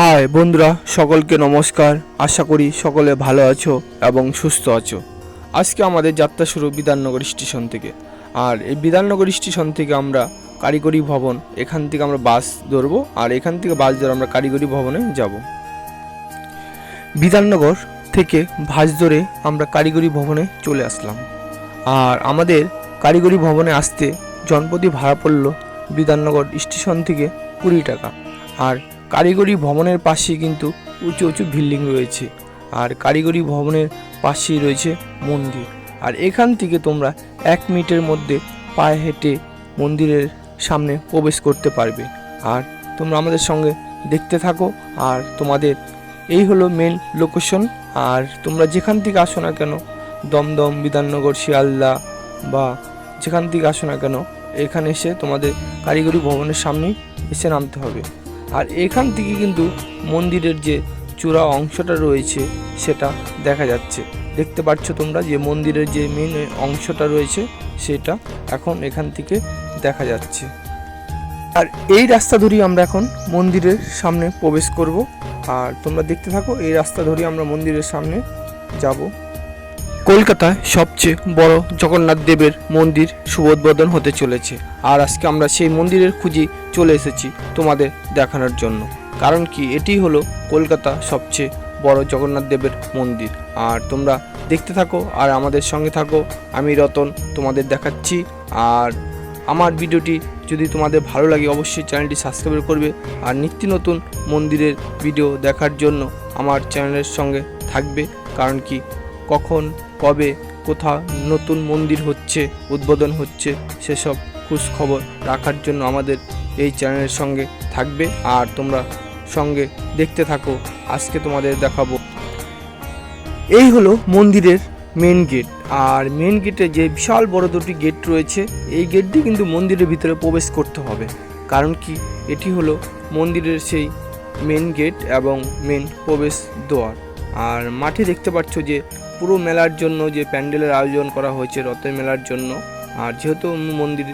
High বন্ধুরা, সকলকে নমস্কার। আশা করি সকলে ভালো আছো এবং সুস্থ আছো। আজকে আমাদের যাত্রা শুরু বিধাননগর স্টেশন থেকে। আর এই বিধাননগর স্টেশন থেকে আমরা কারিগরি ভবন, এখান থেকে আমরা বাস ধরবো আর এখান থেকে বাস ধরে আমরা কারিগরি ভবনে যাব। বিধাননগর থেকে ভাস ধরে আমরা কারিগরি ভবনে চলে আসলাম। আর আমাদের কারিগরি ভবনে আসতে জনপ্রতি ভাড়া পড়ল বিধাননগর স্টেশন থেকে কুড়ি টাকা। আর কারিগরি ভবনের পাশেই কিন্তু উঁচু উঁচু বিল্ডিং রয়েছে। আর কারিগরি ভবনের পাশেই রয়েছে মন্দির। আর এখান থেকে তোমরা এক মিনিটের মধ্যে পায়ে হেঁটে মন্দিরের সামনে প্রবেশ করতে পারবে। আর তোমরা আমাদের সঙ্গে দেখতে থাকো। আর তোমাদের এই হলো মেন লোকেশন আর তোমরা যেখান থেকে আসো না কেন, দমদম, বিধাননগর, শিয়ালদা বা যেখান থেকে আসো না কেন, এখানে এসে তোমাদের কারিগরি ভবনের সামনেই এসে নামতে হবে। আর এখান থেকে কিন্তু মন্দিরের যে চূড়া অংশটা রয়েছে, সেটা দেখা যাচ্ছে। দেখতে পাচ্ছ তোমরা যে মন্দিরের যে মেন অংশটা রয়েছে, সেটা এখন এখান থেকে দেখা যাচ্ছে। আর এই রাস্তা ধরেই আমরা এখন মন্দিরের সামনে প্রবেশ করব। আর তোমরা দেখতে থাকো, এই রাস্তা ধরেই আমরা মন্দিরের সামনে যাব। কলকাতায় সবচেয়ে বড় জগন্নাথ দেবের মন্দির শুভোদ্বোধন হতে চলেছে। আর আজকে আমরা সেই মন্দিরের খুঁজে চলে এসেছি তোমাদের দেখানোর জন্য। কারণ কি, এটি হলো কলকাতা সবচেয়ে বড় জগন্নাথ দেবের মন্দির। আর তোমরা দেখতে থাকো আর আমাদের সঙ্গে থাকো। আমি রতন তোমাদের দেখাচ্ছি। আর আমার ভিডিওটি যদি তোমাদের ভালো লাগে, অবশ্যই চ্যানেলটি সাবস্ক্রাইব করবে। আর নিত্য নতুন মন্দিরের ভিডিও দেখার জন্য আমার চ্যানেলের সঙ্গে থাকবে। কারণ কি কখন, কবে কোথাও নতুন মন্দির হচ্ছে, উদ্বোধন হচ্ছে, সেসব খবর রাখার জন্য আমাদের এই চ্যানেলের সঙ্গে থাকবে। আর তোমরা সঙ্গে দেখতে থাকো। আজকে তোমাদের দেখাবো। এই হলো মন্দিরের মেন গেট আর মেন গেটে যে বিশাল বড় দুটি গেট রয়েছে, এই গেটটি কিন্তু মন্দিরের ভিতরে প্রবেশ করতে হবে। কারণ কি? এটি হলো মন্দিরের সেই মেন গেট এবং মেন প্রবেশ দ্বার। আর মাঠে দেখতে পাচ্ছ যে পুরো মেলার জন্য যে প্যান্ডেলের আয়োজন করা হয়েছে রথের মেলার জন্য, আর যেহেতু মন্দির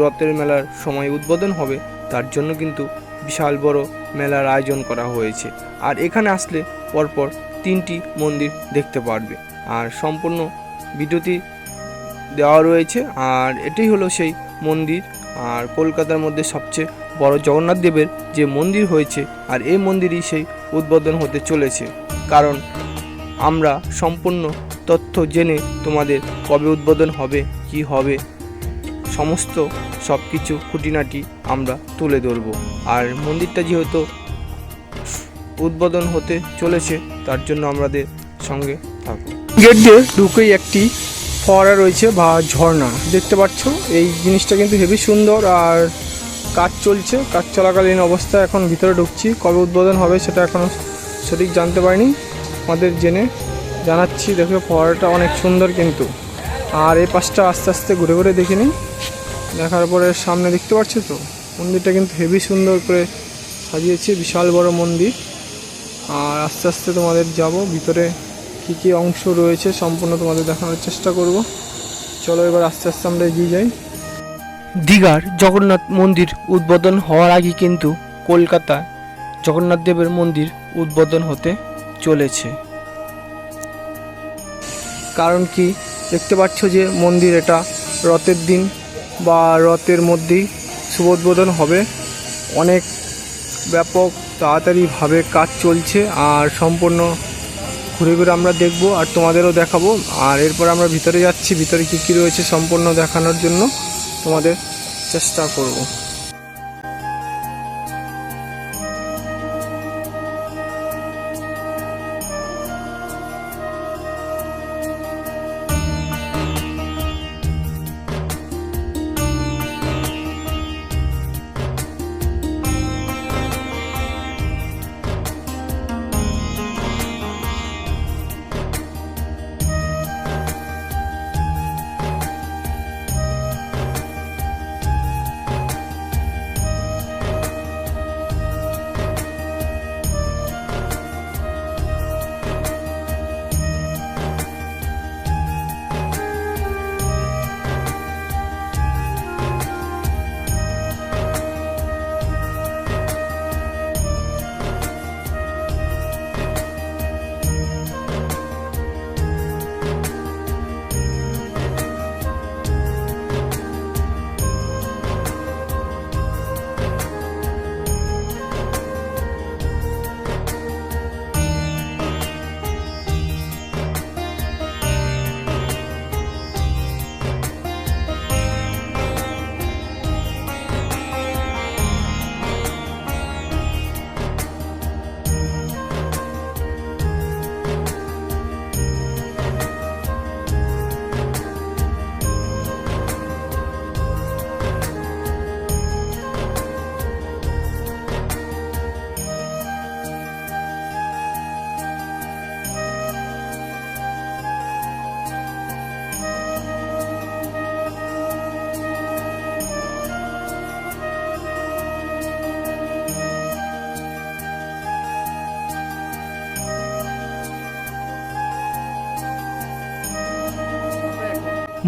রথের মেলার সময় উদ্বোধন হবে, তার জন্য কিন্তু বিশাল বড় মেলার আয়োজন করা হয়েছে। আর এখানে আসলে পরপর তিনটি মন্দির দেখতে পারবে। আর সম্পূর্ণ ভিডিওটি দেওয়া রয়েছে, আর এটাই হলো সেই মন্দির। আর কলকাতার মধ্যে সবচেয়ে বড় জগন্নাথ দেবের যে মন্দির হয়েছে, আর এই মন্দিরই সেই উদ্বোধন হতে চলেছে। কারণ আমরা সম্পূর্ণ তথ্য জেনে তোমাদের কবে উদ্বোধন হবে, কি হবে, সমস্ত সব কিছু খুঁটিনাটি আমরা তুলে ধরবো। আর মন্দিরটা যেহেতু উদ্বোধন হতে চলেছে, তার জন্য আমাদের সঙ্গে থাকো। গেট দিয়ে ঢুকেই একটি ফোয়ারা রয়েছে বা ঝর্ণা। দেখতে পাচ্ছ, এই জিনিসটা কিন্তু হেভি সুন্দর আর কাজ চলছে। কাজ চলাকালীন অবস্থা এখন ভিতরে ঢুকছি। কবে উদ্বোধন হবে সেটা এখনও সঠিক জানতে পারিনি। আমাদের জেনে জানাচ্ছি, দেখো ফোয়ারাটা অনেক সুন্দর কিন্তু। আর এই পাশটা আস্তে আস্তে ঘুরে ঘুরে দেখে নিই দেখার পরে সামনে দেখতে পাচ্ছ তো? মন্দিরটা কিন্তু হেভি সুন্দর করে সাজিয়েছে, বিশাল বড় মন্দির। আর আস্তে আস্তে তোমাদের যাব, ভিতরে কী কী অংশ রয়েছে সম্পূর্ণ তোমাদের দেখানোর চেষ্টা করব। চলো এবার আস্তে আস্তে আমরা এগিয়ে যাই। দীঘার জগন্নাথ মন্দির উদ্বোধন হওয়ার আগে কিন্তু কলকাতায় জগন্নাথ দেবের মন্দির উদ্বোধন হতে চলেছে। কারণ কি, দেখতে পাচ্ছ যে মন্দির এটা রথের দিন বা রথের মধ্যেই শুভোদ্বোধন হবে। অনেক ব্যাপক তাড়াতাড়িভাবে কাজ চলছে আর সম্পূর্ণ ঘুরে ঘুরে আমরা দেখব আর তোমাদেরও দেখাবো। আর এরপর আমরা ভিতরে যাচ্ছি, ভিতরে কী কী রয়েছে সম্পূর্ণ দেখানোর জন্য তোমাদের চেষ্টা করব।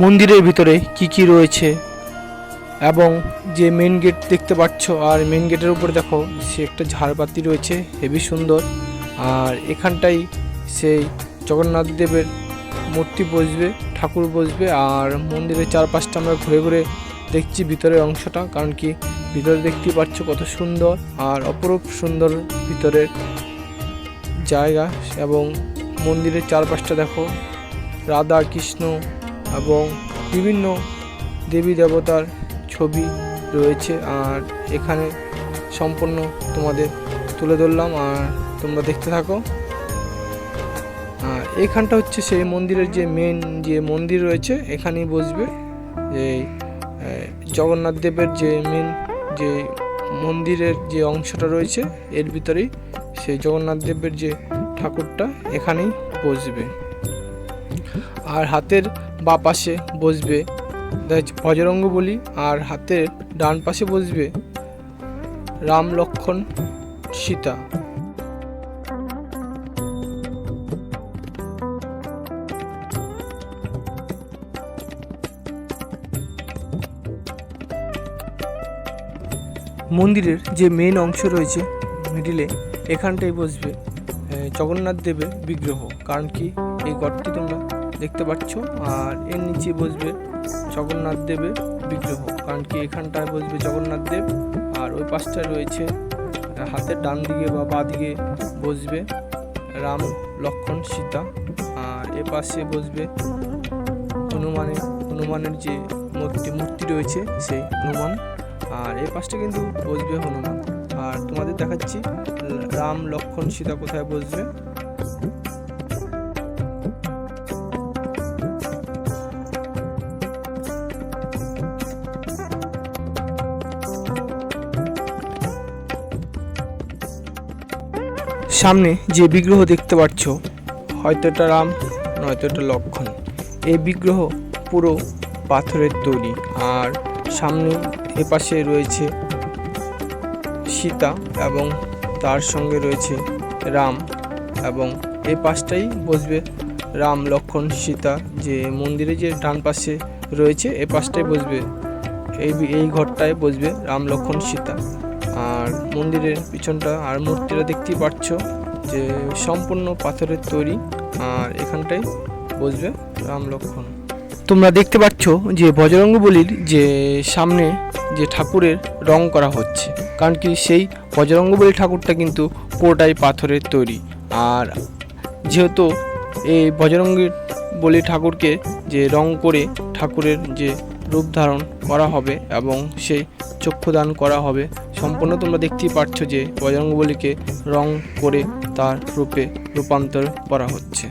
মন্দিরের ভিতরে কি কি রয়েছে? এবং যে মেন গেট দেখতে পাচ্ছ, আর মেন গেটের উপরে দেখো, সে একটা ঝাড়বাতি রয়েছে, হেবি সুন্দর। আর এখানটাই সেই জগন্নাথ দেবের মূর্তি বসবে, ঠাকুর বসবে, আর মন্দিরের চারপাশটা আমরা ঘুরে ঘুরে দেখছি ভিতরের অংশটা, কারণ কি ভিতরে দেখতেই পাচ্ছ কত সুন্দর, আর অপরূপ সুন্দর ভিতরের জায়গা। এবং মন্দিরের চারপাশটা দেখো, রাধা, কৃষ্ণ এবং বিভিন্ন দেবী দেবতার ছবি রয়েছে আর এখানে সম্পূর্ণ তোমাদের তুলে ধরলাম আর তোমরা দেখতে থাকো। আর এইখানটা হচ্ছে সেই মন্দিরের যে মেন যে মন্দির রয়েছে এখানেই বসবে। আহ, জগন্নাথ দেবের যে মেন যে মন্দিরের যে অংশটা রয়েছে এর ভিতরেই সেই জগন্নাথ দেবের যে ঠাকুরটা এখানেই বসবে। আর হাতের বা পাশে বসবে। বজরঙ্গ বলি আর হাতের ডান পাশে বসবে রাম লক্ষণ সীতা। মন্দিরের যে মেন অংশ রয়েছে মিডিলে এখানটাই বসবে জগন্নাথ দেবের বিগ্রহ। কারণ কি? এই ঘরটি তোমরা দেখতে পাচ্ছ। আর এর নিচে বসবে জগন্নাথ দেবের বিগ্রহ। কারণ কি এখানটায় বসবে জগন্নাথ দেব। আর ওই পাশটায় রয়েছে হাতের ডান দিকে বা বাঁ দিকে বসবে রাম লক্ষণ সীতা। আর এ পাশে বসবে হনুমানের হনুমানের যে মূর্তি মূর্তি রয়েছে সেই হনুমান। আর এই পাশটা কিন্তু বসবে হনুমান। আর তোমাদের দেখাচ্ছি রাম লক্ষণ সীতা কোথায় বসবে। সামনে যে বিগ্রহ দেখতে পাচ্ছ, হয়তো এটা রাম, নয়তো এটা লক্ষণ। এই বিগ্রহ পুরো পাথরের তৈরি। আর সামনে এপাশে রয়েছে সীতা এবং তার সঙ্গে রয়েছে রাম এবং এই পাশটাই বসবে রাম, লক্ষণ, সীতা। যে মন্দিরে যে ডান পাশে রয়েছে এই পাশটাই বসবে। এই এই ঘরটায় বসবে রাম, লক্ষণ, সীতা। আর মন্দিরের পিছনটা আর মূর্তিটা দেখতেই পাচ্ছ যে সম্পূর্ণ পাথরের তৈরি আর এখানটাই বসবে রাম লক্ষণ। তোমরা দেখতে পাচ্ছ যে বজরঙ্গবলির যে সামনে যে ঠাকুরের রং করা হচ্ছে, কারণ কি সেই বজরঙ্গ বজরঙ্গবলী ঠাকুরটা কিন্তু পুরোটাই পাথরের তৈরি। আর যেহেতু এই বজরঙ্গী বলি ঠাকুরকে যে রং করে ঠাকুরের যে রূপ ধারণ করা হবে এবং সেই চক্ষুদান করা হবে সম্পূর্ণ তোমরা দেখতেই পাচ্ছ যে বজরঙ্গবলীকে রং করে তার রূপে রূপান্তর করা হচ্ছে।